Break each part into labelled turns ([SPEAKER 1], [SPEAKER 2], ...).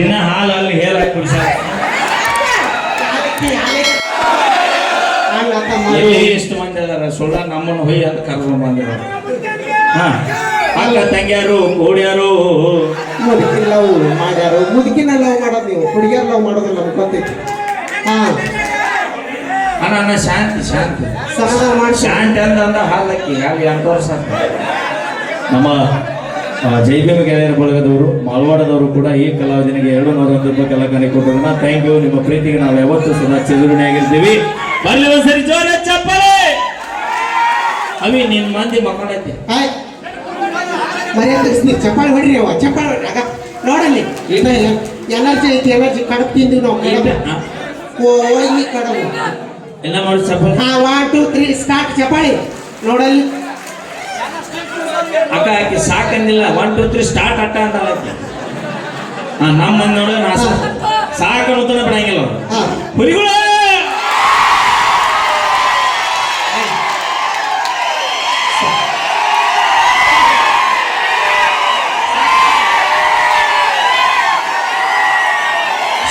[SPEAKER 1] ದಿನ ಹಾಲು ಅಲ್ಲಿ ಹೇಳಕ್ ಎಲ್ಲಿ ಎಷ್ಟು ಮಂದಿ ಅದಾರ? ಸುಳ್ಳ ನಮ್ಮನ್ನು ಹೊಯ್ಯ ಅಂತ ಕರ್ಕೊಂಡು ಬಂದಿರೋ ಹಾ. ಅಲ್ಲ ತಂಗ್ಯಾರು ಓಡ್ಯಾರು
[SPEAKER 2] ಮುದುಕಿ ಲವ್ ಮಾಡ್ಯಾರು. ಮುದುಕಿನ ಲವ್ ಮಾಡೋದು ನೀವು. ಹುಡುಗಿಯರ್ ಲವ್ ಮಾಡೋದಿಲ್ಲ ನಮ್ಗೆ ಗೊತ್ತೈತಿ. ಹಾ.
[SPEAKER 1] ಅಣ್ಣ ಅಣ್ಣ ಶಾಂತಿ ಶಾಂತಿ.
[SPEAKER 2] ಸಮಾಧಾನ ಮಾಡಿ
[SPEAKER 1] ಶಾಂತಿ ಅಂದ ಅಂದ ಹಾಲಕ್ಕಿ ಹಾಗೆ ಎಂಟು ವರ್ಷ ನಮ್ಮ ಜೈಭೀಮ ಗೆಳೆಯರ ಬಳಗದವರು ಮಾಲ್ವಾಡದವರು ಕೂಡ ಈ ಕಲಾವಿದನಿಗೆ ಎರಡು ನೂರ ಒಂದು ರೂಪಾಯಿ ಕಲಾಕಾರಿ ಕೊಟ್ಟರು. ಥ್ಯಾಂಕ್ ಯು ನಿಮ್ಮ ಪ್ರೀತಿಗೆ ನಾವು ಯಾವತ್ತೂ ಸದಾ ಚಿಗುರುಣಿ ಆಗಿರ್ತೀವಿ. ಬರ್ಲಿ ಒಂದ್ಸರಿ ಜೋರ ಚಪ್ಪಲೆ! ಅವಿ ನಿನ್ ಮಂದಿ ಮಕ್ಕಳೈತಿ.
[SPEAKER 2] ಮರ್ಯಾದೆ ಚಪ್ಪಾಳಿ ಹೊಡ್ರಿ ಅವ ಚಪ್ಪಾಳಿ ಹೊಡ್ರಿ. ಆಗ ನೋಡಲ್ಲಿ. ಎನರ್ಜಿ ಐತಿ ಎನರ್ಜಿ ಕಡಪ್ ತಿಂದಿವಿ ನಾವು. ಹೋಗಿ ಕಡಬು
[SPEAKER 1] ಎಲ್ಲ ಮಾಡಿ ಚಪ್ಪಲ್
[SPEAKER 2] ಹಾ ಒನ್ ಟೂ ತ್ರೀ ಸ್ಟಾರ್ಟ್ ಚಪ್ಪಾಳಿ. ನೋಡಲ್ಲಿ.
[SPEAKER 1] ಅಕ್ಕ ಹಾಕಿ ಸಾಕಂದಿಲ್ಲ ಒನ್ ಟೂ ತ್ರೀ ಸ್ಟಾರ್ಟ್ ಅಟ್ಟ ಅಂತ ನಮ್ಮ ಮಂದಿ ನೋಡ ನಾ ಸಾಕ ಅನ್ನೋದನ್ನ ಬಿಡಂಗಿಲ್ಲ ಅವ್ರು.
[SPEAKER 2] ಹಾ.
[SPEAKER 1] ಹುಲಿಗಳು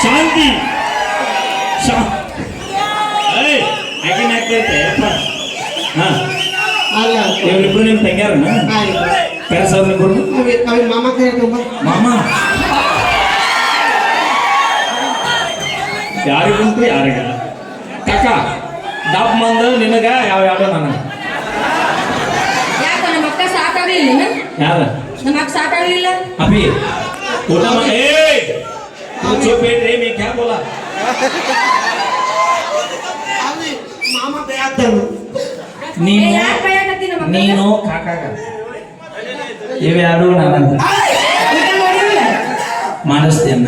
[SPEAKER 1] ಶಾಂತಿ. ಹಾಕ್ತೈತೆ ಅಪ್ಪ. ಹಾ. ಇವ್ರಿಬ್ರು ನಿಮ್ ತಂಗ್ಯಾರನ?
[SPEAKER 2] ಆಯ್
[SPEAKER 1] ಕರೆಸೋರ್ನಿಬ್ರು
[SPEAKER 2] ಅವಿ ಅವಿ ಮಾಮ ಕೈ ತುಂಬ
[SPEAKER 1] ಮಾಮ. ಯಾರಿಗುಂಟು ಯಾರಿಗಿಲ್ಲ. ಕಾಕ ಡಬ್ ಮಂದ ನಿನಗ ಯಾವ ಯಾವ ನನ್ನ.
[SPEAKER 3] ಯಾಕ ನಮ್ಮ ಅಕ್ಕ ಸಾಕಾಗ್ಲಿಲ್ಲ
[SPEAKER 1] ಯಾರ?
[SPEAKER 3] ನಮ್ಮ ಅಕ್ಕ ಸಾಕಾಗ್ಲಿಲ್ಲ
[SPEAKER 1] ಅಭಿ ಊಟ ಮಾಡಿ ಚುಪ್ ಇಡ್ರಿ ಮೀ ಕ್ಯಾ ಬೋಲಾ
[SPEAKER 2] ಮಾಮ
[SPEAKER 1] ನೀನು ನೀನು ಕಾಕಾಗ. ಇವ್ಯಾರು ನನ್ನ ಮಾಡಿಸ್ತೇನ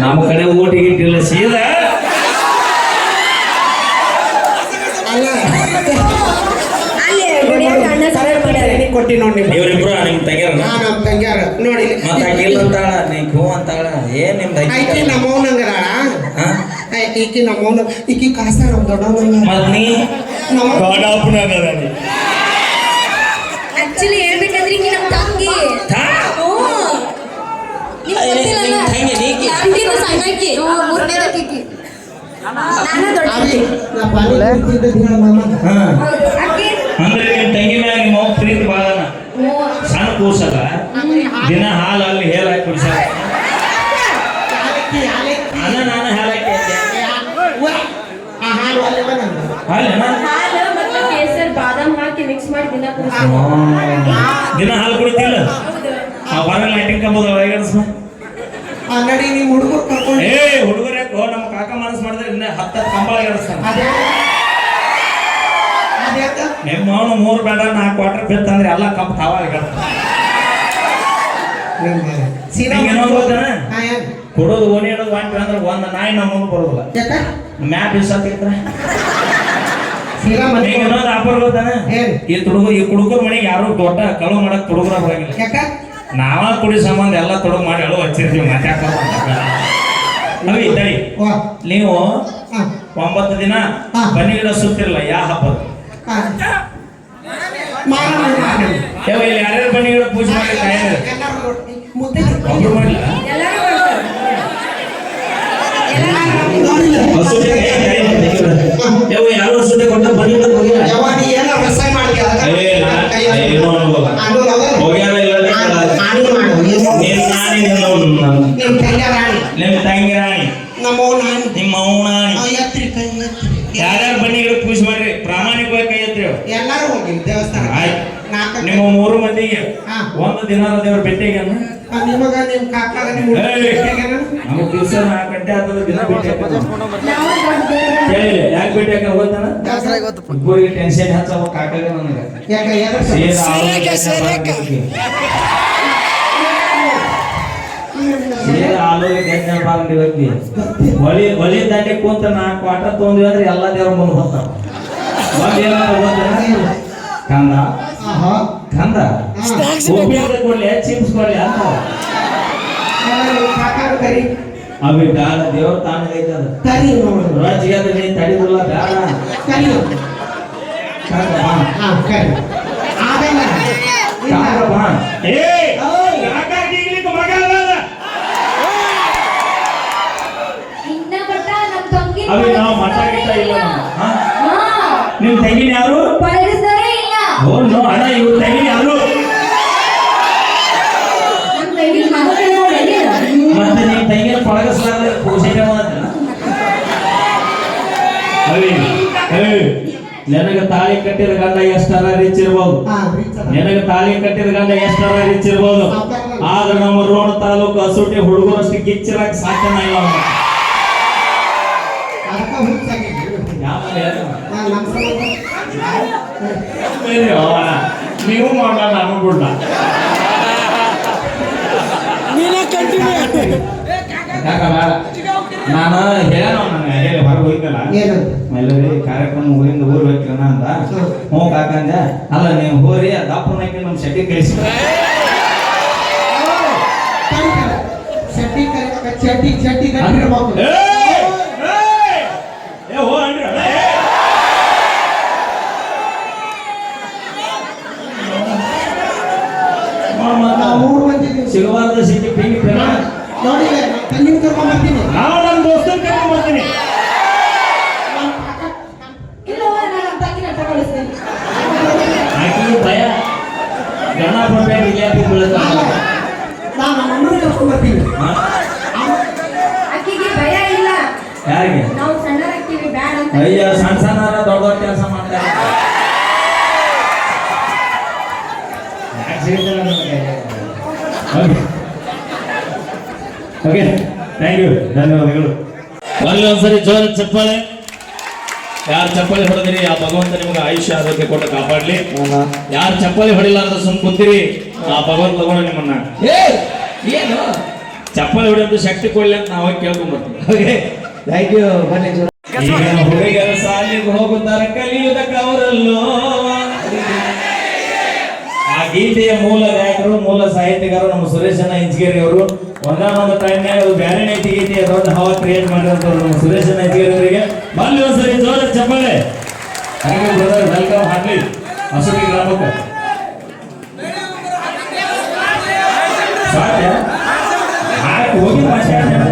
[SPEAKER 1] ನಮ್ಮ ಕಡೆ ಊಟ ಇಟ್ಟಿಲ್ಲ ಸೀದಾ.
[SPEAKER 2] ಕೊಟ್ಟಿ ನೋಡಿ
[SPEAKER 1] ಇವ್ರಿಬ್ರು ನಿಮ್ ತಂಗ್ಯಾರ
[SPEAKER 2] ನಾನು ನಮ್ಮ ತಂಗ್ಯಾರ ನೋಡಿ
[SPEAKER 1] ಮತ್ತೆ ಆಗಿಲ್ಲ ಅಂತಾಳ ನೀ ಹೂ ಅಂತಾಳ ಏನ್ ನಿಮ್ದು
[SPEAKER 2] ಐಕಿ
[SPEAKER 1] ಐತಿ
[SPEAKER 2] ನಮ್ಮವನಂಗರ
[SPEAKER 1] ಹಾ?
[SPEAKER 2] ಈಕಿ ನಮ್ಮ ಈಕಿ ಕಾಸ ನಮ್ಮ ದೊಡ್ಡ
[SPEAKER 1] ಮತ್ ನೀ?
[SPEAKER 2] ನಮ್ಮ
[SPEAKER 3] ಮೂರನೇದಕ್ಕೆ ನಾನು?
[SPEAKER 1] ಅಂದ್ರೆ ನಿಮ್ ತಂಗಿ ಮ್ಯಾಗ ನಿಮ್ಮ ಅವ್ವ ಪ್ರೀತಿ ಬಾಳನ. ಸಣ್ಣ ಕೂಸಲ್ಲ ದಿನ ಹಾಲು ಅಲ್ಲಿ ಹೇಳ ಹಾಕಿ ಕುಡಿಸ್ಯಾರ.
[SPEAKER 2] ಯಾಲಕ್ಕಿ
[SPEAKER 1] ನಾನು ಹಾಲು ಹಾಕಿ ಅಂದೆ.
[SPEAKER 2] ಆ ಹಾಲು ಅಲ್ಲೇ ಬಂದ
[SPEAKER 1] ಹಾಲೇನ?
[SPEAKER 3] ಹಾಲು ಮತ್ತು ಕೇಸರ್ ಬಾದಾಮ್ ಹಾಕಿ ಮಿಕ್ಸ್ ಮಾಡಿ ದಿನ
[SPEAKER 1] ಹಾಲು ಕುಡಿತಿಲ್ಲ
[SPEAKER 3] ಹೌದು.
[SPEAKER 1] ಆ ಹೊರಗೆ ಲೈಟಿಂಗ್ ಕಂಬದ ಒಳಗಡಿಸ್ಮ
[SPEAKER 2] ನಡಿ ನೀವು ಹುಡುಗರು ಕರ್ಕೊಂಡು
[SPEAKER 1] ಏ ಹುಡುಗರ ನಮ್ಮ ಕಾಕ ಮನಸ್ಸು ಮಾಡಿದ್ರೆ ಇನ್ನ ಹತ್ತ ಕಂಬಳ ಎಡಿಸ್ತಾನ
[SPEAKER 2] ಅದೇ
[SPEAKER 1] ನಿಮ್ಮ ಅವನು ಮೂರು ಬೇಡ ನಾಲ್ಕು ಕ್ವಾರ್ಟರ್ ಬಿತ್ತು ಅಂದ್ರೆ ಎಲ್ಲ ಕಪ್ ತಾವ
[SPEAKER 2] ಏನ್?
[SPEAKER 1] ಕೊಡೋದು ಓಣಿ ಇಡೋದು ವಾಂಟಿ ಅಂದ್ರೆ ಒಂದು ನಾಯಿ ನಮ್ಮ ಮುಂದೆ ಬರೋದಿಲ್ಲ.
[SPEAKER 2] ಯಾಕ?
[SPEAKER 1] ಮ್ಯಾಪ್ ನಿಂಗೆ ಇನ್ನೊಂದು ಆಫರ್ ಗೊತ್ತಾನ? ಈ ತುಡುಗು ಈ ಕುಡುಗರ ಮನೆಗೆ ಯಾರು ದೊಡ್ಡ ಕಳು ಮಾಡಕ್ ತುಡುಗರ ಬರಂಗಿಲ್ಲ
[SPEAKER 2] ಯಾಕ?
[SPEAKER 1] ನಾವ ಕುಡಿ ಸಂಬಂಧ ಎಲ್ಲ ತೊಡಗ ಮಾಡಿ ಅಳು ಹಚ್ಚಿರ್ತೀವಿ ಅವಿ ತಡಿ. ನೀವು ಒಂಬತ್ತು ದಿನ. ಬನ್ನಿ ಗಿಡ ಸುತ್ತಿರಲ್ಲ ಯಾ ಹಬ್ಬದ ಇಲ್ಲಿ ಯಾರ್ಯಾರು ಬನ್ನಿ ಗಿಡ ಪೂಜೆ ಮಾಡಿಲ್ಲ? ಯಾರು ಸುದ್ದಿ ಕೊಟ್ಟ ಬನ್ನಿ ಗಿಡ ನಿಮ್ಮ ತಂಗಿ ರಾಣಿ
[SPEAKER 2] ನಮ್ಮವ್
[SPEAKER 1] ನಿಮ್ಮ
[SPEAKER 2] ಕೈ ಎತ್ರಿ
[SPEAKER 1] ಯಾರ್ಯಾರು ಬನ್ನಿ ಗಿಡ ಪೂಜೆ ಮಾಡ್ರಿ? ಪ್ರಾಮಾಣಿಕವಾಗಿ ಕೈ ಎತ್ತಿ
[SPEAKER 2] ಎಲ್ಲರೂ ಹೋಗಿ ದೇವಸ್ಥಾನ
[SPEAKER 1] ಆಯ್ತು. ನಿಮ್ಮ ಮೂರು ಮಂದಿಗೆ. ಒಂದು ದಿನ ದೇವ್ರ ಭೇಟಿಗೆ
[SPEAKER 2] ನಿಮಗ ನಿಮ್ ಕಾಕಾಗ ನಿಮ್
[SPEAKER 1] ನಮಗೆ ದಿವಸ ನಾಲ್ಕು ಗಂಟೆ ಆತದ ದಿನ ಭೇಟಿ ಹಾಕೋದು.
[SPEAKER 3] ನಾವು. ದೊಡ್ಡ ದೇವ್ರ.
[SPEAKER 1] ಕೇಳಿಲ್ಲ ಯಾಕೆ ಭೇಟಿ ಹಾಕ ಹೋಗ್ತಾನ ಟೆನ್ಷನ್ ಹಚ್ಚವ ಕಾಕಾಗ ನನಗೆ.
[SPEAKER 2] ಯಾಕ
[SPEAKER 1] ಸೀದಾ ಆಲೂಗಡ್ಡೆ ಬಾಂಡ್ಗೆ ಹೋಗಿ ಹೊಳಿ ಹೊಳಿ ದಂಡೆ ಕುಂತ ನಾಲ್ಕು ಆಟ ತೊಗೊಂಡ್ವಿ ಅಂದ್ರೆ ಎಲ್ಲ ದೇವ್ರ ಮುಂದೆ ಹೋಗ್ತಾವ? ಕಂದ. ಕಂದ. ಕೊಡ್ಲಿ ಚಿಪ್ಸ್ ಕೊಡ್ಲಿ ಅಂತ. ಅವಿ ಬ್ಯಾಡ ದೇವ್ರ ತಾಣಗೈತದ
[SPEAKER 2] ಕರಿ ನೋಡು.
[SPEAKER 1] ರಾಜಿಗೆ ಅದ್ರ ನೀ ತಡಿದಿಲ್ಲ ಬ್ಯಾಡ.
[SPEAKER 2] ಕರಿ.
[SPEAKER 1] ಕಾಕ ಬಾ. ಬಾ. ಏ
[SPEAKER 2] ಓಯ್.
[SPEAKER 1] ಕಾಕ ಈಗ್ಲಿಕ್ಕೆ ಮಗ ಅದ. ತೆಗಿನ ಯಾರು
[SPEAKER 3] ಪಳಗಿಸ್ತಾರೆ ಇಲ್ಲ
[SPEAKER 1] ಓ ನೋ ಅಣ್ಣ ಇವ್ರು ತೆಗಿನ ಯಾರು
[SPEAKER 3] ನಮ್ ತಂಗಿ ಮಗಳು ನೋಡಿ ಎಲ್ಲಿದ?
[SPEAKER 1] ಮತ್ತೆ ನೀನ್ ತಂಗಿನ ಪಳಗಿಸ್ಲಾರ್ದೆ ಪೂಜೆಗೆ ಮಾಡ್ತೀನ ನಿನಗೆ ತಾಳಿ ಕಟ್ಟಿದ ಗಂಡ ಎಷ್ಟರ ರಿಚ್ ಇರ್ಬೋದು. ನಿನಗೆ ತಾಳಿ ಕಟ್ಟಿದ ಗಂಡ ಎಷ್ಟರ ರಿಚ್ ಇರ್ಬೋದು? ಆದ್ರೆ ನಮ್ಮ ರೋಣ ತಾಲೂಕು ಹಸುಟಿ ಹುಡುಗರಷ್ಟು ಗಿಚ್ಚಿರಾಕ ಸಾಕನ ಇಲ್ಲ. ಯಾವ ಯಾರು?
[SPEAKER 2] ಹಾ, ನಮ್ ಸಂಬಂಧ.
[SPEAKER 1] ಬೇರೆ ಅವನ. ನೀವು ಮಾಡಲ್ಲ ನಾನು ಕೂಡ ಯಾಕಲ್ಲ ನಾನು ಹೇಳೋ ನನ್ನ ಹೇಳಿ ಹೊರಗೆ ಹೋಯ್ತಲ್ಲ
[SPEAKER 2] ಏನಂತ?
[SPEAKER 1] ಎಲ್ಲರಿ ಕಾರ್ಯಕ್ರಮ ಊರಿಂದ ಊರ್ ಹೋಗ್ತಿರಣ ಅಂತ
[SPEAKER 2] ಹ್ಮ್.
[SPEAKER 1] ಹ್ಞೂ ಕಾಕಂದ ಅಲ್ಲ ನೀವು ಹೋರಿ ಆ ದಪ್ಪನಕ್ಕೆ ನಮ್ಮ ಶೆಟ್ಟಿ ಕಳಿಸಿ
[SPEAKER 2] ತಡಿ, ತಡಿ. ಚಡ್ಡಿ ಕರಿ- ಚಡ್ಡಿ ಚಡ್ಡಿ ಕಟ್ಟಿರ್ಬೇಕು. ನಾವು ಮೂರು ಮಂದಿ
[SPEAKER 1] ಸಿಟಿ ಸಿಕ್ಕಿ ಪಿಂಗಿ
[SPEAKER 2] ನೋಡಿ ತಂಗಿನ ಕರ್ಕೊಂಡ್ ಬರ್ತೀನಿ.
[SPEAKER 1] ನಾವು ನಮ್ಮ ದೋಸ್ತನ ಕರ್ಕೊಂಡ್ ಬರ್ತೀನಿ. ಆಕಿಗೆ ಭಯ. ಗಣ ಬರ್ಬೇಕು ಇಲ್ಲ ಬೀಳ್ತಾನ
[SPEAKER 2] ಅಲ್ಲ, ನಾನು ನಮ್ಮ ಅಮ್ಮನ ಕರ್ಕೊಂಡ್ ಬರ್ತೀನಿ.
[SPEAKER 3] ಆಕಿಗೆ ಭಯ ಇಲ್ಲ.
[SPEAKER 1] ಯಾರಿಗೆ?
[SPEAKER 3] ನಾವು ಸಣ್ಣರಾಗ್ತೀವಿ ಬ್ಯಾಡ ಅಂತ
[SPEAKER 1] ಅಯ್ಯ ಸಣ್ಣ ಸಣ್ಣ ದೊಡ್ಡ ದೊಡ್ಡ ಕೆಲಸ ಮಾಡ್ತಾರೆ ಯಾಕ್ ಸಿಗ್ತಿಲ್ಲ ನಮ್ಗೆ? ಓಕೆ ಓಕೆ ಥ್ಯಾಂಕ್ ಯು ಧನ್ಯವಾದಗಳು ಅಲ್ಲಿ ಒಂದ್ಸರಿ ಜೋರ ಚಪ್ಪಾಳೆ ಯಾರು ಚಪ್ಪಾಳೆ ಹೊಡೆದಿರಿ ಆ ಭಗವಂತ ನಿಮಗೆ ಆಯುಷ್ಯ ಆರೋಗ್ಯ ಕೊಟ್ಟು ಕಾಪಾಡ್ಲಿ ಯಾರು ಚಪ್ಪಾಳೆ ಹೊಡಿಲ್ಲ ಅಂತ ಸುಮ್ ಕುಂತೀರಿ ಆ ಭಗವಂತ ತಗೊಂಡು ನಿಮ್ಮನ್ನ
[SPEAKER 4] ಏನು
[SPEAKER 1] ಚಪ್ಪಾಳೆ ಹೊಡೆಯೋದು ಶಕ್ತಿ ಕೊಡ್ಲಿ ಅಂತ ನಾವು ಕೇಳ್ಕೊಂಡ್ಬರ್ತೀವಿ
[SPEAKER 4] ಓಕೆ ಥ್ಯಾಂಕ್ ಯು ಬನ್ನಿ ಜೋರ
[SPEAKER 1] ಈಗ ಹುಡುಗರು ಸಾಲಿಗೆ ಹೋಗುತ್ತಾರೆ ಕಲಿಯುವುದಕ್ಕೆ ಅವರಲ್ಲೋ ಆ ಗೀತೆಯ ಮೂಲ ಅವರು ಮೂಲ ಸಾಹಿತ್ಯಗಾರರು, ನಮ್ಮ ಸುರೇಶ್ ಅಣ್ಣ ಇಂಚಗೇರಿ ಅವರು ಒಂದಾನೊಂದು ಟೈಮ್ನಾಗ ಅದು ಬ್ಯಾರೆ ಐತಿ ಗೀತಿ ಅದೊಂದು ಹಾವ ಕ್ರಿಯೇಟ್ ಮಾಡಿರೋದು ನಮ್ಮ ಸುರೇಶ್ ಅಣ್ಣ ಇಂಚಗೇರಿ ಅವರಿಗೆ. ಮಲ್ಲಿ ಒಂದ್ಸರಿ ಜೋರ ಚಪ್ಪಾಳೆ. ವೆಲ್ಕಮ್ ಹಾಕ್ಲಿ ಅಸೂರಿ ಗ್ರಾಮಕ್ಕೆ. ಸಾಧ್ಯ ಹೋಗಿ ಮಾತಾಡ್ತೇನೆ